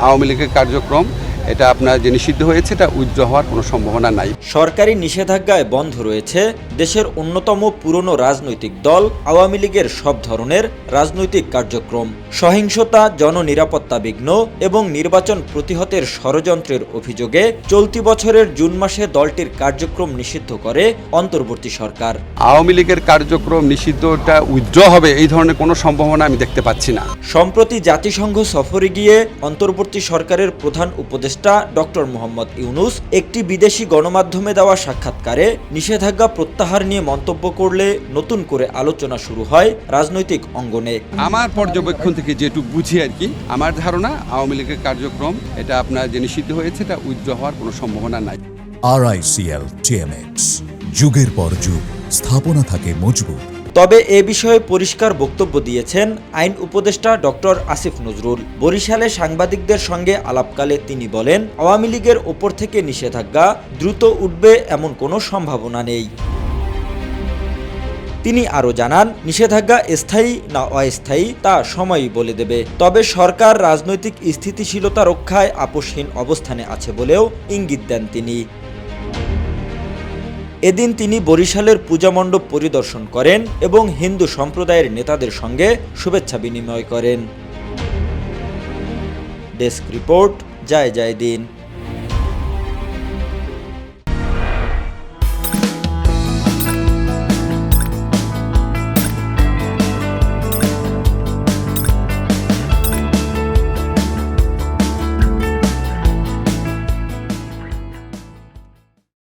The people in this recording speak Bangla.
আওয়ামী লীগের কার্যক্রম এটা আপনার যে নিষিদ্ধ হয়েছে এটা উইথড্র হওয়ার কোনো সম্ভাবনা নাই। সরকারি নিষেধাজ্ঞায় বন্ধ রয়েছে দেশের অন্যতম পুরনো রাজনৈতিক দল আওয়ামী লীগের সব ধরনের রাজনৈতিক কার্যক্রম। সহিংসতা জননিরাপত্তা বিঘ্ন এবং নির্বাচন প্রতিহতের ষড়যন্ত্রের অভিযোগে চলতি বছরের জুন মাসে দলটির কার্যক্রম নিষিদ্ধ করে অন্তর্বর্তী সরকার। আওয়ামী লীগের কার্যক্রম নিষিদ্ধটা উইথড্র হবে এই ধরনের কোনো সম্ভাবনা আমি দেখতে পাচ্ছি না। সম্প্রতি জাতিসংঘ সফরে গিয়ে অন্তর্বর্তী সরকারের প্রধান উপদেষ্টা ডক্টর মোহাম্মদ ইউনুস একটি বিদেশি গণমাধ্যমে দেওয়া সাক্ষাৎকারে নিষেধাজ্ঞা প্রত্যাহার নিয়ে মন্তব্য করলে নতুন করে আলোচনা শুরু হয় রাজনৈতিক অঙ্গনে। আমার পর্যবেক্ষণ থেকে যেটুকু বুঝি আর কি আমার ধারণা আওয়ামী লীগের কার্যক্রম এটা আপনার যে নিষিদ্ধ হয়েছে এটা উইথড্র হওয়ার কোনো সম্ভাবনা নাই। আরআইসিএল টিএমএক্স যুগের পর যুগ স্থাপনা থাকে মজবুত। তবে এ বিষয়ে পরিষ্কার বক্তব্য দিয়েছেন আইন উপদেষ্টা ডক্টর আসিফ নজরুল। বরিশালে সাংবাদিকদের সঙ্গে আলাপকালে তিনি বলেন, আওয়ামী লীগের ওপর থেকে নিষেধাজ্ঞা, দ্রুত উঠবে এমন কোনো সম্ভাবনা নেই। তিনি আরও জানান, নিষেধাজ্ঞা স্থায়ী না অস্থায়ী তা সময়ই বলে দেবে। তবে সরকার রাজনৈতিক স্থিতিশীলতা রক্ষায় আপোষহীন অবস্থানে আছে বলেও ইঙ্গিত দেন তিনি। এদিন তিনি বরিশালের পূজা মণ্ডপ পরিদর্শন করেন এবং হিন্দু সম্প্রদায়ের নেতাদের সঙ্গে শুভেচ্ছা বিনিময় করেন। ডেস্ক রিপোর্ট, জয় জয় দিন